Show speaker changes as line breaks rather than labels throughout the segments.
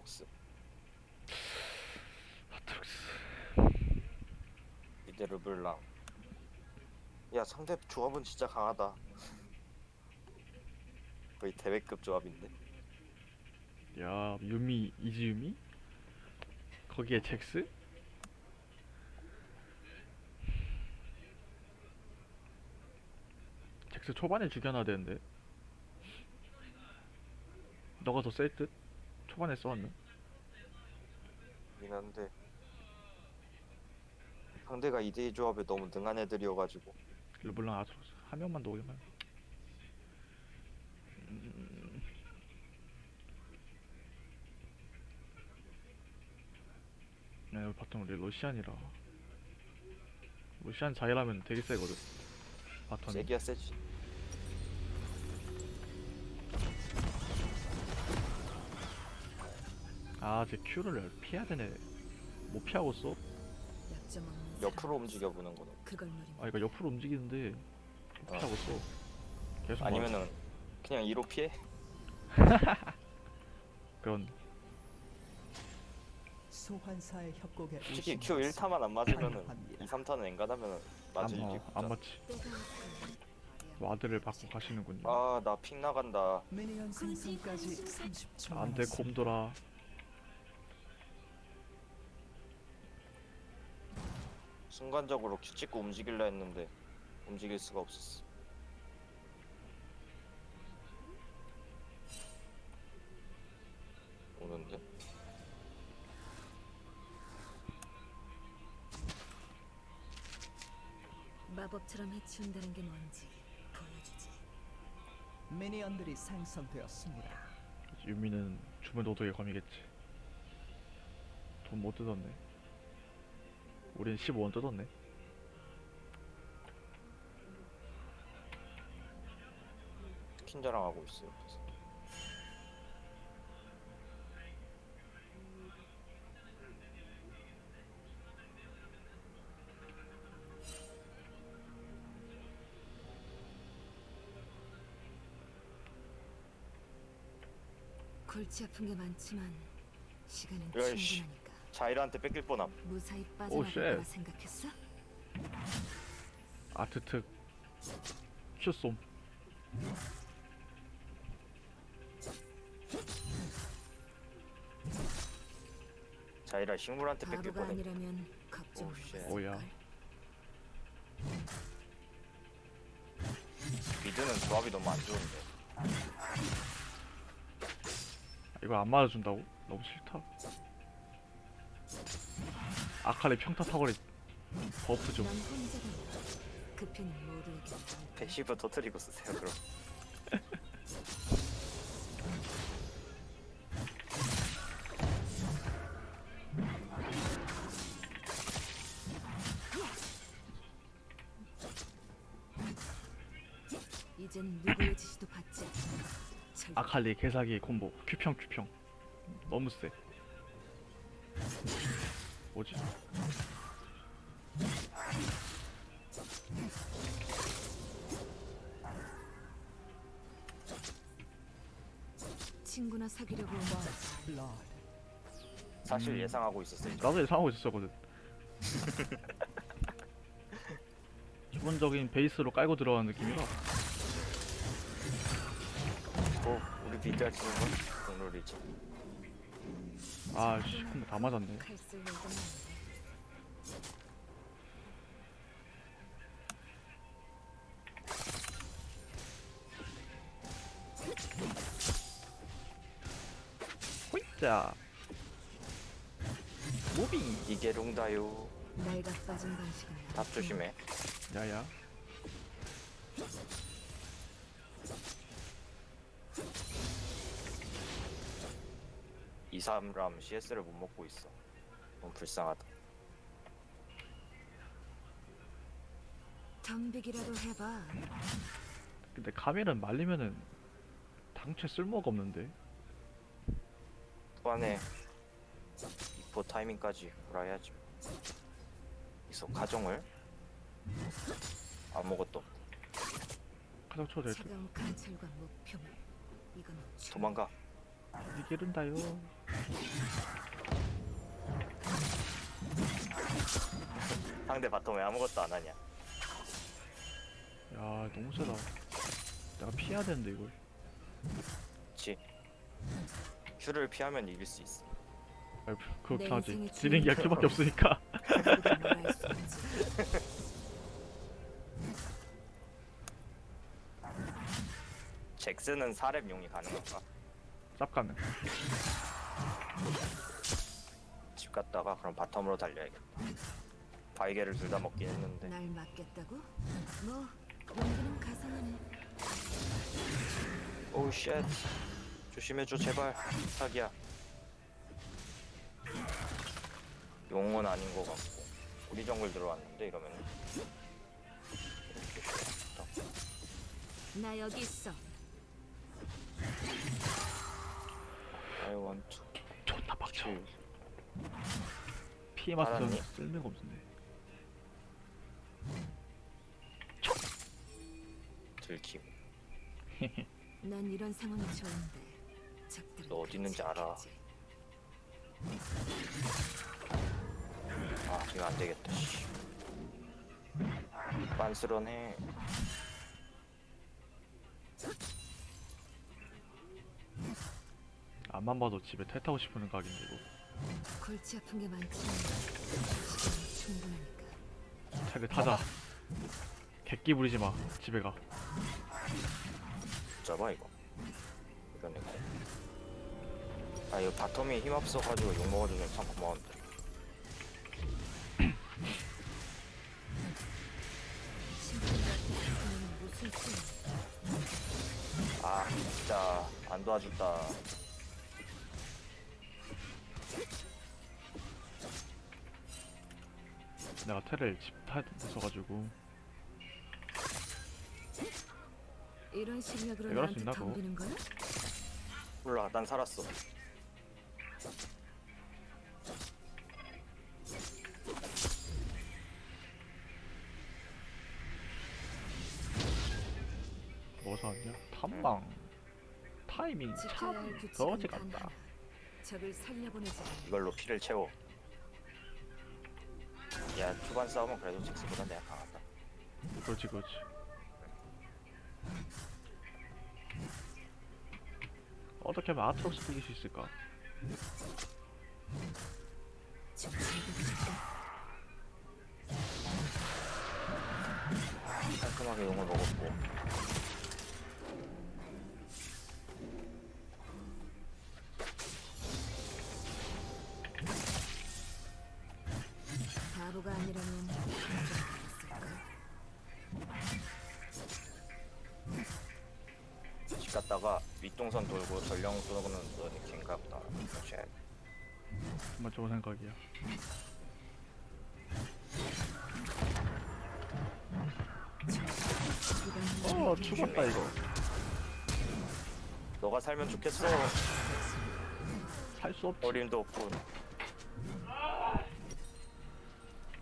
아트록스.
아트록스.
미드 르블랑. 야 상대 조합은 진짜 강하다. 거의 대회급 조합인데.
야 유미 이즈유미? 거기에 잭스? 잭스 초반에 죽여놔야 되는데. 너가 더 셀 듯? 초반에 써왔네
긴 한데. 상대가 2대2 조합에 너무 능한 애들이어가지고.
르블랑 아트록스 한 명만 더 오기만 음... 야 여기 바텀 우리 로시안이라. 로시안 자이라면 되게 세거든. 바텀이.
세기야 세지
아 제 Q를 피해야 되네 못 피하고 써?
약점 없는
옆으로
사람.
움직여 보는 거는
그걸 노린
아 이거 옆으로 움직이는데 못
어.
피하고 써 계속
아니면은 그냥 2로 피해
그런
소환사의 협곡에
솔직히
오신
Q
것을
1타만 안 맞으면은
환영합니다.
2, 3타는 엔간하면은 맞을
안, 안 맞지
때가 왔군.
와드를 받고 가시는군요
아나 핑 나간다
미니언 생성까지 30초
안돼
남았습니다.
곰돌아
순간적으로 찍고 움직일라 했는데 움직일 수가 없었어 오는데
마법처럼 해치운다는 게 뭔지 보여주지.
미니언들이 생성되었습니다.
유미는 주문 도둑의 검이겠지 돈 못 뜯었네 우린 15원 뜯었네.
스킨 자랑하고 있어 옆에서
골치 아픈 게 많지만 시간은
야, 씨.
충분하니까
자이라한테 뺏길 뻔함
무사히
오,
빠져나갈
쉣.
거라 생각했어?
아트특 큐쏨
자이라 식물한테 뺏길
바보가
뻔했
아니라면 걱정
오, 쉣.
없었을
오야.
걸.
미드는 조합이 너무 안 좋은데
이걸 안 맞아준다고? 너무 싫다 아칼리 평타 사거리 버프 좀.
패시브 터트리고 쓰세요 그럼.
이젠 누구의 지시도 받지 않아.
아칼리 개사기 콤보. 큐평 큐평. 너무 세 뭐지?
친구나 사귀려고
블러드
사실
음.
예상하고 있었어요
나도 예상하고 있었거든 기본적인 베이스로 깔고 들어가는 느낌이라
뭐 우리 지는 건 국룰이지
아씨 콤보 다 맞았네. 호이자. 무빙.
이게 롱다요.
내가 빠진 방식은
답 조심해.
야야
이삼람 CS를 못 먹고 있어. 너무 불쌍하다.
덤비기라도 해봐.
근데 카멜은 말리면은 당최 쓸모가 없는데?
초반에 이포 타이밍까지 돌아야지. 있어 가정을? 아무것도 없-
가장 쳐도 될듯.
차가운 관찰과 목표물. 이건 출-
도망가
이게 이른다요
상대 바텀 왜 아무것도 안 하냐?
야 너무 세다 내가 피해야 되는데 이걸
그치. 큐를 피하면 이길 수 있어.
아이 그렇게
내
하지 지는 게. 큐밖에 없으니까.
잭스는 4렙 용이 가능할까?
쌉 가능
집 갔다가 그럼 바텀으로 달려야겠다. 바이게를 둘 다 먹긴 했는데
날 맞겠다고? 뭐 용기는 가상하네.
오우 쉣 조심해줘 제발 부탁이야 용은 아닌 것 같고 우리 정글 들어왔는데 이러면.
나 여기 있어.
I want to
존나 빡쳐
chill
피해 맞으면
알았니?
쓸데가 없네
들킴
난 이런 상황이 좋은데. 적들은
너 어디 있는지
그렇지
알아.
않겠지.
아 이거 안 되겠다 씨 빤스런해
앞만 봐도 집에 태 타고 싶은 각인데 이거
골치 아픈 게 많지만 시간이 충분하니까.
차를 타자. 객기 부리지 마. 집에 가.
잡아 이거. 이런 애거 아 이거 바텀이 힘없어가지고 욕먹어주면 참 고마운데? 아 진짜. 안 도와준다
내가 테를 집 타야 있어가지고
이런 실력으로
이럴 수
나한테
있나, 그거?
덤비는 거야?
몰라 난 살았어
뭐 사왔냐? 탐방 타이밍
지켜야
할참
규칙은
거지
단 하나. 적을 살려보내지 않는
이걸로 피를 채워 야 초반 싸움은 그래도 잭스보다 내가 강하다.
그렇지 그렇지. 어떻게 하면 아트록스 이길 수 있을까?
깔끔하게 용을 먹었고 갔다가 윗동선 돌고 전령 쏘는 너 갱가 보다. 쉣.
정말 좋은 생각이야 어 죽었다 이거.
너가 살면 좋겠어.
살 수 없지.
어림도 없군.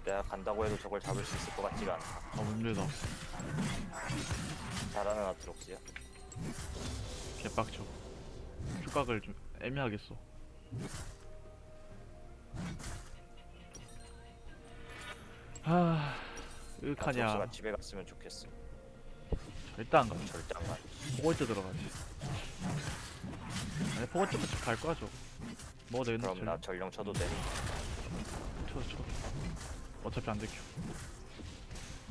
내가 간다고 해도 저걸 잡을 수 있을 것 같지가 않아.
너무 힘들다.
잘하는 아트록스야
개빡쳐 휴각을 좀 애매하게 써 하... 으카냐
아트록스가 집에 갔으면 좋겠어
절대 안 가.
절대 안 가.
포골트 들어가지 아니 같이 갈 거야 저 뭐, 내
그럼 나 전령 쳐도 돼
쳐, 쳐. 어차피 안 들켜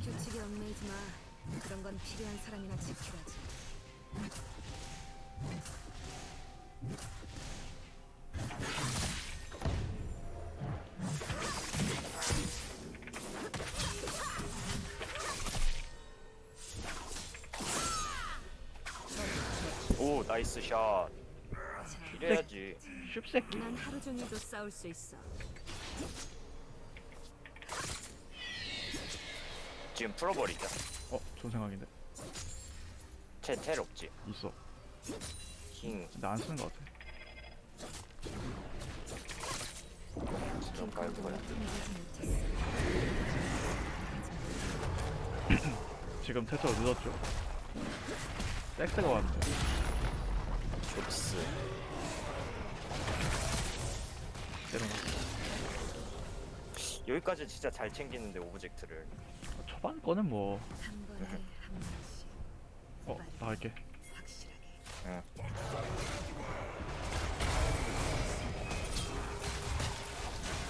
규칙에 얽매이지 마. 그런 건 필요한 사람이나 지키라지.
나이스 샷
자,
이래야지.
쉽새끼.
난 하루 종일도 싸울 수 있어.
지금 풀어버리자
어 좋은 생각인데.
텔 없지.
있어.
킹.
근데 안 쓰는 거 같아.
좀 깔고
못했어.
지금 테스가 늦었죠? 백스가 왔는데
나이스. 때로 여기까지 진짜 잘 챙기는데 오브젝트를.
초반 거는 뭐. 어, 나갈게.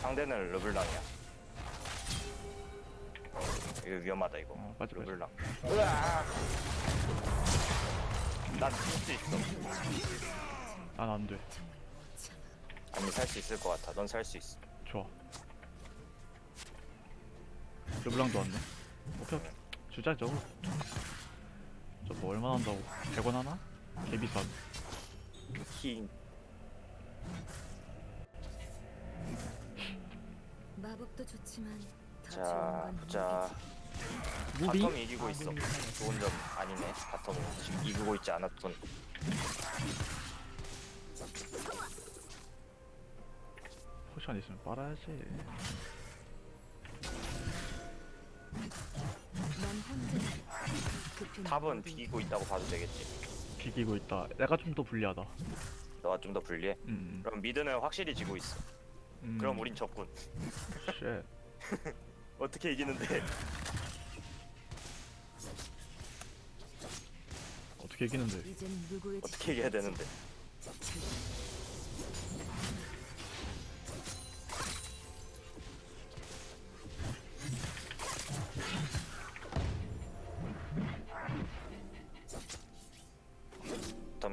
상대는 르블랑이야. 이거 위험하다 이거.
어, 맞아,
르블랑. 으아! 난죽수 있어.
난 안 돼.
아니 살 수 있을 것 같아 넌 살 수 있어
좋아. 르블랑도 왔네. 오케이, 오케이. 주자, 저거. 저뭐 얼마 한다고? 100원 하나? 개비싼.
히
마법도 좋지만 더
자,
좋은 건
보자.
무비?
바텀이 이기고 있어. 좋은 점 아니네. 바텀은 지금 이기고 있지 않았던.
포션 있으면 빨아야지.
탑은 비기고 있다고 봐도 되겠지.
비기고 있다. 내가 좀 더 불리하다.
너가 좀 더 불리해.
음.
그럼 미드는 확실히 지고 있어.
음.
그럼 우린 적군.
쉣.
어떻게 이기는데?
어떻게 이기는데?
어떻게 이겨야 되는데?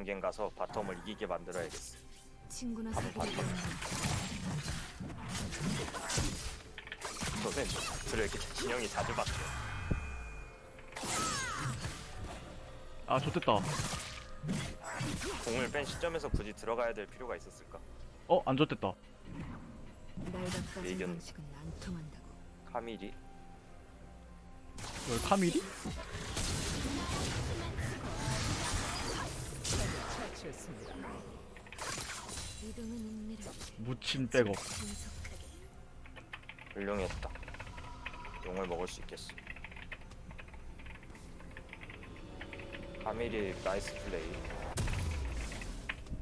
덤갱 가서 바텀을 이기게 만들어야겠어.
친구나
바텀.
하면
너는 그래 이렇게 진영이 자주 바뀌어.
아, 좋됐다.
공을 뺀 시점에서 굳이 들어가야 될 필요가 있었을까?
어, 안 좋됐다.
예견.
방식은 안 통한다고.
카밀이
왜 카밀이?
처치했습니다.
이동은 은밀하게
묻힌 백업.
신속하게.
훌륭했다. 용을 먹을 수 있겠어. 카밀이 나이스 플레이.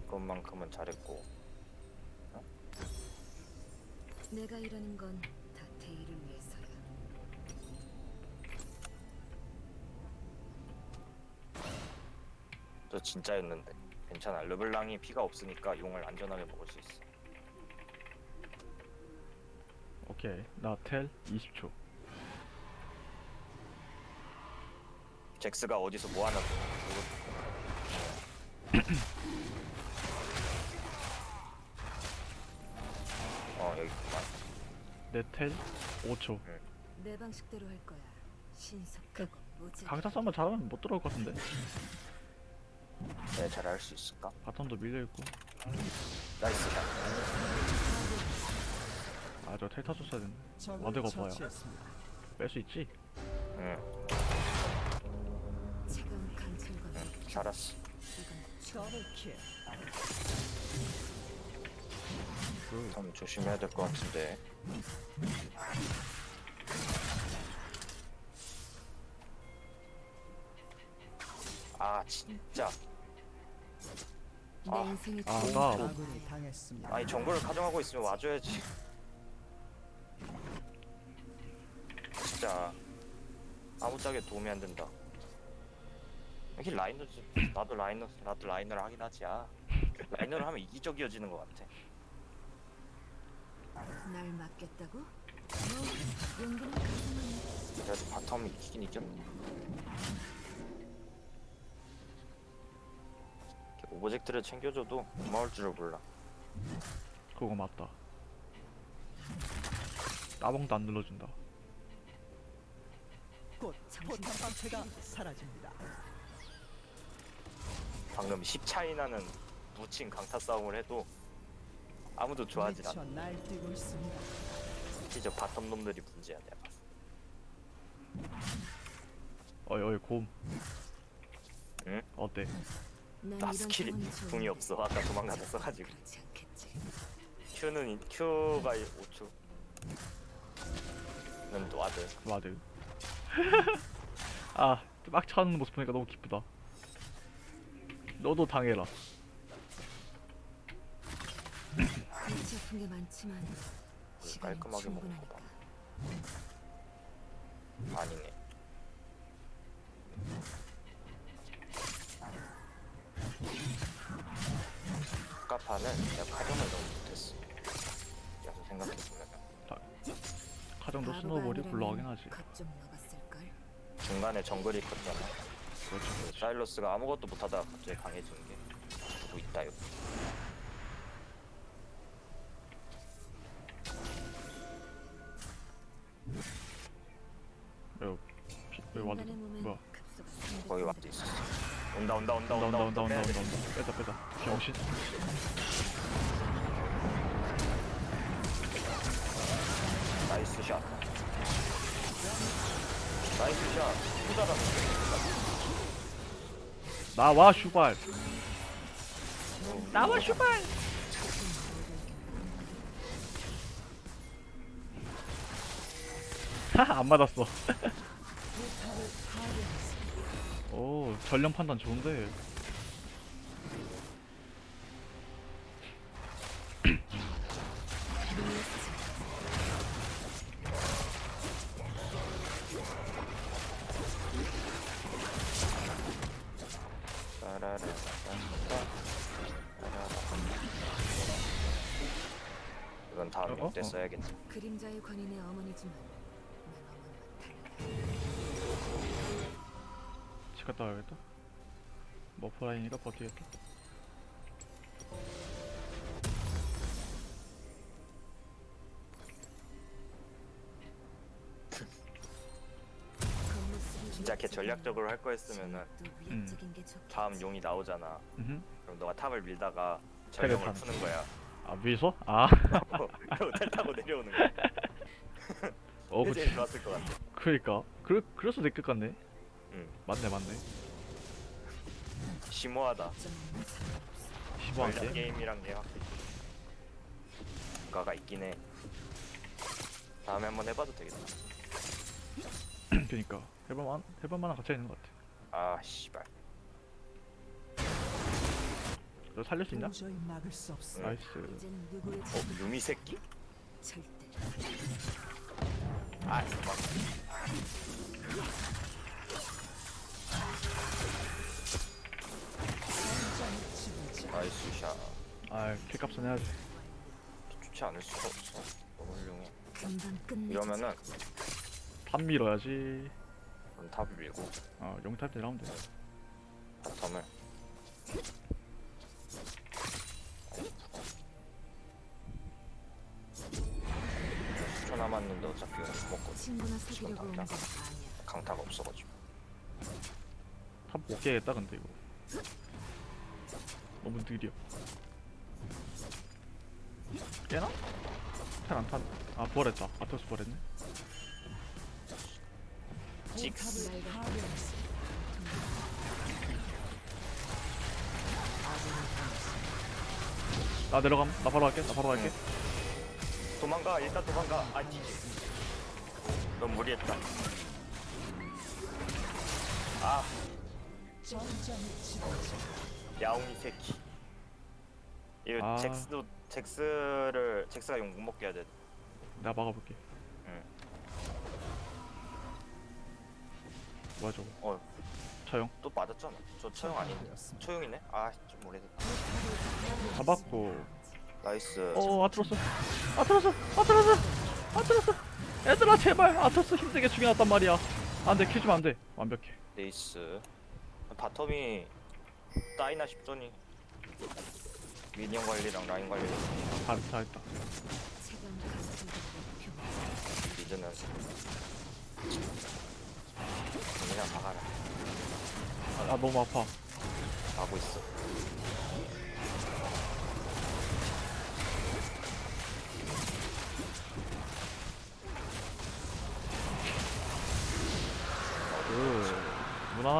그것만큼은 잘했고.
내가 이러는 건다 데이를 위해서야.
저 진짜였는데. 괜찮아. 르블랑이 피가 없으니까 용을 안전하게 먹을 수 있어.
오케이. 나 텔 20초.
잭스가 어디서 뭐 하나 어 여기 있구만.
내 텔 5초.
내 방식대로 할 거야. 신속하고 무지.
강타 싸움만 잘하면 못 들어올 것 같은데.
네, 잘할 수 있을까?
바텀도 밀려있고.
나이스 샷.
아, 저 텔 타 줬어야 됐네. 와드가 없어요. 뺄 수 있지?
응,
강철과
응, 살았어.
이건
더블킬.
그,
좀 조심해야 될 것 같은데. 아 진짜
내
아,
아. 나-
아군이 당했습니다.
아니 정글을 가져가고 있으면 와줘야지. 진짜 아무짝에 도움이 안 된다. 여기 라이너지. 나도 라이너, 나도 라이너를 하긴 하지. 아. 라이너를 하면 이기적이어지는 것 같아.
날 맡겠다고? 뭐 용기는 가능한
그래도 바텀이 이기긴 이겼네. 오브젝트를 챙겨줘도 고마울 줄을 몰라.
그거 맞다. 따봉도 안 눌러준다.
곧 포탑 방패가 사라집니다.
방금 10 차이 나는 묻힌 강타 싸움을 해도 아무도 좋아하지 않아.
미쳐 날뛰고 있습니다.
특히 저 바텀 놈들이 문제야 내가 봤을
어이, 어이, 곰.
응?
어때?
난나 스킬이 궁이 없어. 아까 도망가다 써가지고. Q는 이- Q가 5초. 는 와드.
와드. 아, 막 차는 모습 보니까 너무 기쁘다. 너도 당해라.
골치 아픈 게 많지만 시간은
깔끔하게
충분하니까.
먹었다. 아니네. 아까파는 내가 가정을 너무 못했어. 그래서 생각해보면
가정도
바보가
스노우볼이 굴러가긴 하지
겁좀 먹었을걸.
중간에 정글이 컸잖아.
그렇죠 그렇죠
사일러스가 아무것도 못하다가 갑자기 강해지는 게 보고 있다 여기.
여 피, 왜 와드
인간의 몸엔
뭐야
급소가
거기 왁도 있었어. 온다 온다 온다
온다
온다
온다 온다. 온다 빼자 빼자 병신
나이스 샷. 나이스 샷. 후자다.
나와 슈발 나와 슈발 하안 맞았어 오 전령 판단 좋은데 어, 어,
때
어.
써야겠네.
그림자의 관인의 어머니지만 난 어머니와 달라.
집 갔다 와야겠다 머프 라인이니까 버티겠다
진짜 걔 전략적으로 할 거였으면은
음.
다음 용이 나오잖아.
음흠.
그럼 너가 탑을 밀다가
테레판.
푸는 거야.
아 위에서? 아
텔 타고 내려오는 거야.
어
그게 제일
그치
좋았을 것 같아.
그니까 그래, 그래서 내 끝 같네
응.
맞네 맞네
심오하다.
게임
게임이란 게 확실히 뭔가가 있긴 해. 다음에 한번 해봐도 되겠다.
그니까 해볼만 해볼만한 가치가 있는 것 같아
아 씨발.
너 살릴 수 있나?
도저히 막을 수 없습니다.
나이스
누구의
어
책임도
유미 새끼?
절대
아 막. 나이스 샷.
아 킬값은 해야지
좋지 않을 수가 없어. 너무 훌륭해.
금방 끝내.
이러면은
탑 밀어야지
그럼 탑을 밀고
아 용탈 때 나오면 돼
바텀을.
친구나 사귀려고 온건
당장.
아니야.
강타가 없어가지고.
탑못 깨겠다 근데 이거 너무 느려 깨나? 잘안 탄.. 아 부활했다 아토스 부활했네
직스.
나 내려감 나 바로 갈게 나 바로 갈게
도망가 일단 도망가. 아 뒤지. 넌 무리했다. 아 야옹이 새끼. 이거
아.
잭스도 잭스를 잭스가 용 못 먹게 해야 돼.
내가 막아볼게
응.
뭐야 저거
어.
처형
또 맞았잖아. 저 처형 아닌데. 처형이네? 아 좀 오래됐다.
잡았고
나이스.
어 아트로스 아트로스 아트로스 아트로스 얘들아 제발. 아트로스 힘들게 죽여놨단 말이야. 안돼 킬 주면 안돼. 완벽해.
네이스. 바텀이 따이나 싶더니. 미니언 관리랑 라인 관리.
다, 다 했다.
최강 가수들의 평.
미드는 그냥 막아라.
아 너무 아파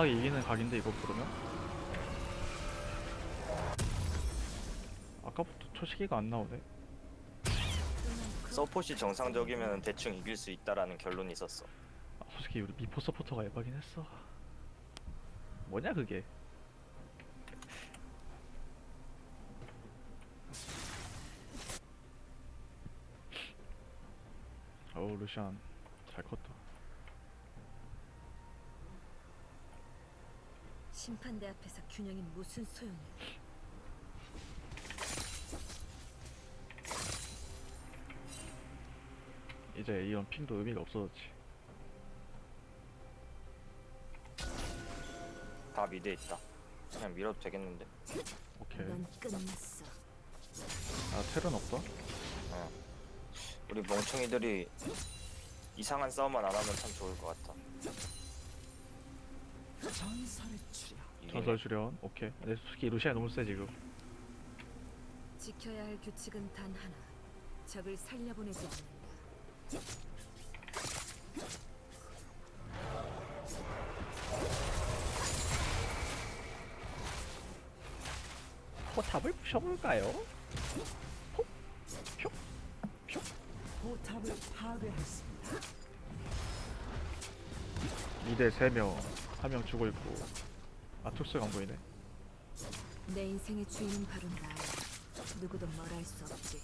무난하게 이기는 각인데 이거 부르면? 아까부터 초시기가 안 나오네.
서폿이 정상적이면 대충 이길 수 있다라는 결론이 있었어.
아, 솔직히 우리 미포 서포터가 예바긴 했어. 뭐냐 그게? 어 어우 루시안. 잘 컸다
심판대 앞에서 균형이 무슨 소용이야?
이제 이런 핑도 의미가 없어졌지
다 미드에 있다. 그냥 밀어도 되겠는데.
오케이
넌 끝났어.
아 텔은 없어?
우리 멍청이들이 이상한 싸움만 안 하면 참 좋을 것 같아. 이게
전설 출연 오케이 근데 솔직히 루시안 너무 세 지금
지켜야 할 규칙은 단 하나. 적을 살려보내지 않는다.
포탑을 부셔볼까요?
포탑을 파괴했습니다.
미대 3명 한 명 죽어 있고 아투스가 안 보이네
내 인생의 주인은 바로 나야. 누구도 뭘 할 수 없지.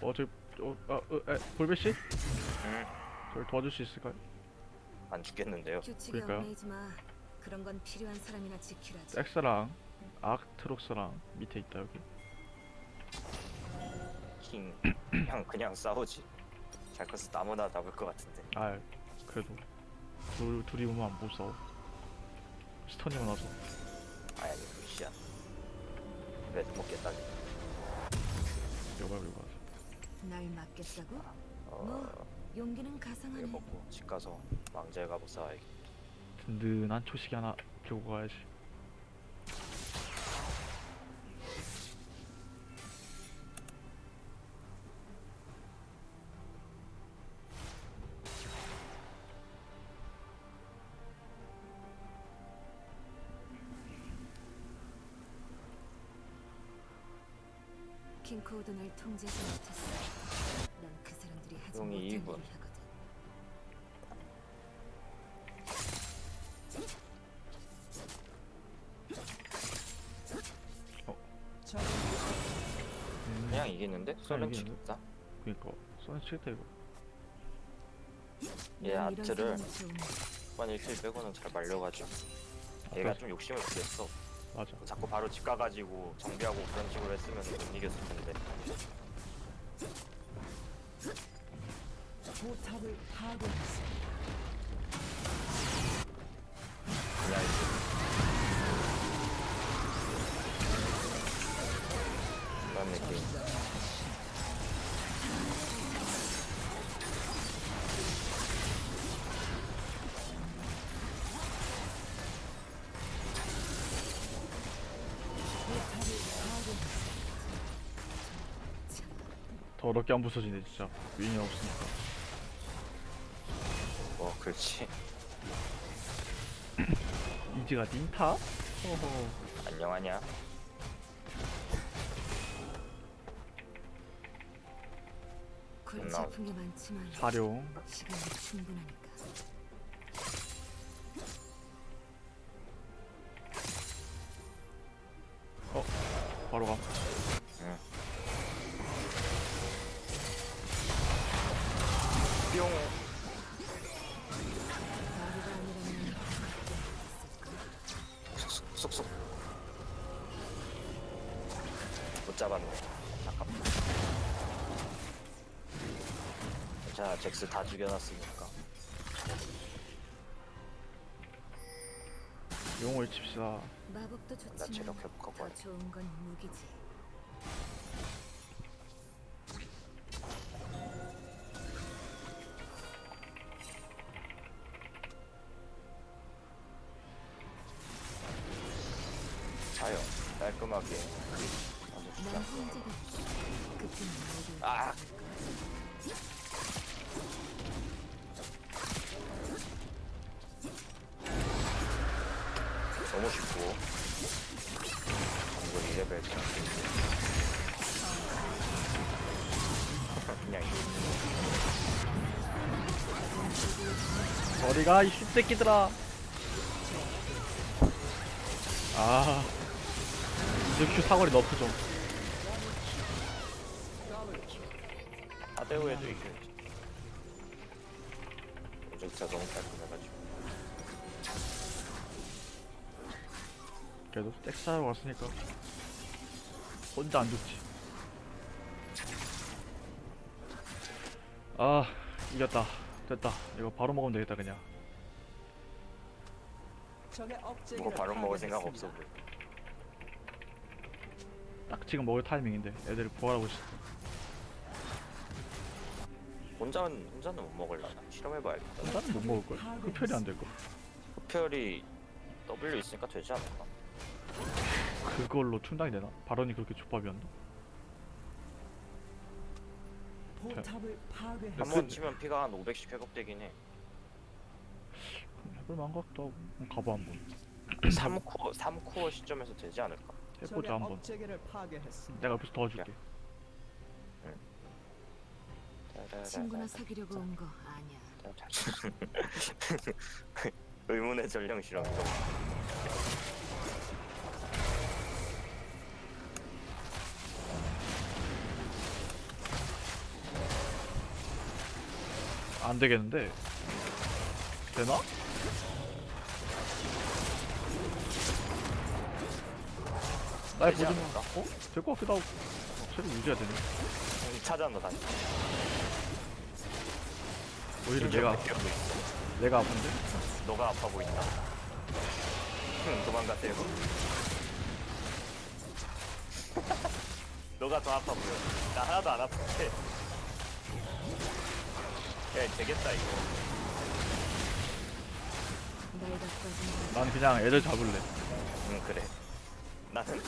어, 저, 어, 아, 어, 에, 볼베씨?
응,
저를 도와줄 수 있을까요?
안 죽겠는데요.
규칙에
그러니까요.
얽매이지 마. 그런 건 필요한 사람이나 지키라지.
엑스랑 아크트록스랑 밑에 있다 여기
킹 그냥 그냥 싸우지. 잘 커서 나무나 잡을 것 같은데.
아 그래도 둘, 둘이 오면 못 싸워 스턴이만 와서
아니 아니 루시안. 레드 먹겠다.
요가 요가
날 맡겠다고?
어,
뭐 용기는
이거
가상하네.
먹고 집 가서 망자에 가고 싸워야겠다.
든든한 초식이 하나 들고 가야지
킹코우도 날 통제하지 못했어. 난 그 사람들이 하지
용이
못한
이분.
일을 하거든.
적
음,
그냥 이기는데?
이기는데?
치겠다.
그니까 쏘는 치겠다 이거
얘
난 이런
아트를
사람이 좋은데.
번 1킬 빼고는 잘 말려가지고 얘가 좀 욕심을 부렸어.
맞아
자꾸 바로 집 가가지고 정비하고 그런 식으로 했으면 못 이겼을 텐데.
포탑을 파괴했습니다.
그냥 그런 느낌.
더럽게 안 부서지네 진짜 윈이 없으니까
뭐 그렇지.
이지가 닌타? 어허
안녕하냐?
골치 아픈 게 많지만
사룡
시간이 충분하니까.
바로 가
뿅. 잭스 다 죽여놨으니까.
용을 칩시다
마법도
나
좋지만
체력 회복하고
더
와야
좋은 건 무기지.
너무 쉽고. 이거 2레벨 그냥
어디가 이 씹새끼들아. 아. 이제 큐 사거리 너프 좀.
하대우에도 이겨
그래도 섹스하러 왔으니까 혼자 안 죽지. 아 이겼다. 됐다. 이거 바로 먹으면 되겠다 그냥.
뭐 바로 먹을 생각 없어. 보여
딱 지금 먹을 타이밍인데 애들이 부활하고 있어.
혼자는 혼자는 못 먹을라나? 실험해봐야겠다.
나는 못 먹을걸. 흡혈이 안 될걸.
흡혈이 W 있으니까 되지 않을까?
그걸로 충당이 되나? 발언이 그렇게 족밥이었나?
포탑을 파괴했습니다.
한번 치면 피가 한 500씩 회복되긴 해
해볼만 한것 같기도 하고 한번 가봐 한번
3코어 3코어 시점에서 되지 않을까?
해보자 한번
파괴했습니다.
내가 옆에서 도와줄게
친구나 사귀려고 온 거 아니야.
의문의 전령 실험
안 되겠는데 되나? 날
되지
마.
않을까?
어? 될 것 같기도 하고. 체력 유지가 되네.
찾아놔 다시
오히려 내가 내가 아픈데?
너가 아파 보인다 흠, 도망가세요 너가 더 아파 보여 나 하나도 안 아픈데 야 되겠다 이거
난 그냥 애들 잡을래.
응 그래 나는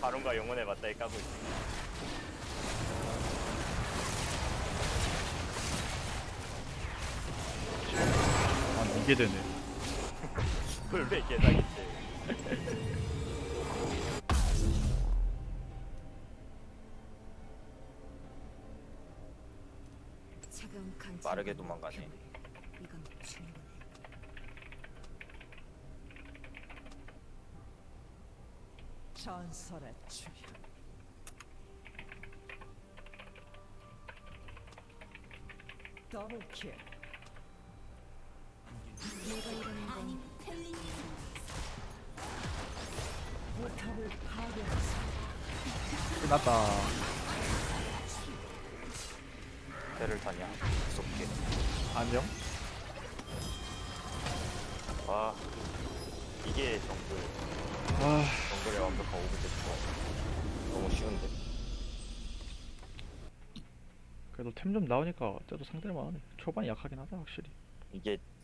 바론과 영혼의 맞다이 까고 있어
난 이게 되네.
불배 개사기지
차가운 강.
빠르게 도망가네.
이건 충분해.
전설의 출현. 더블킬.
내가 이러는 건
포탑을 파괴했습니다.
끝났다.
배를 타냐 무섭게
안녕?
와. 이게 정글.
아,
정글의 완벽한 오브젝트 너무 쉬운데.
그래도 템 좀 나오니까 쟤도 상대만 하네. 초반이 약하긴 하다 확실히.
이게 좀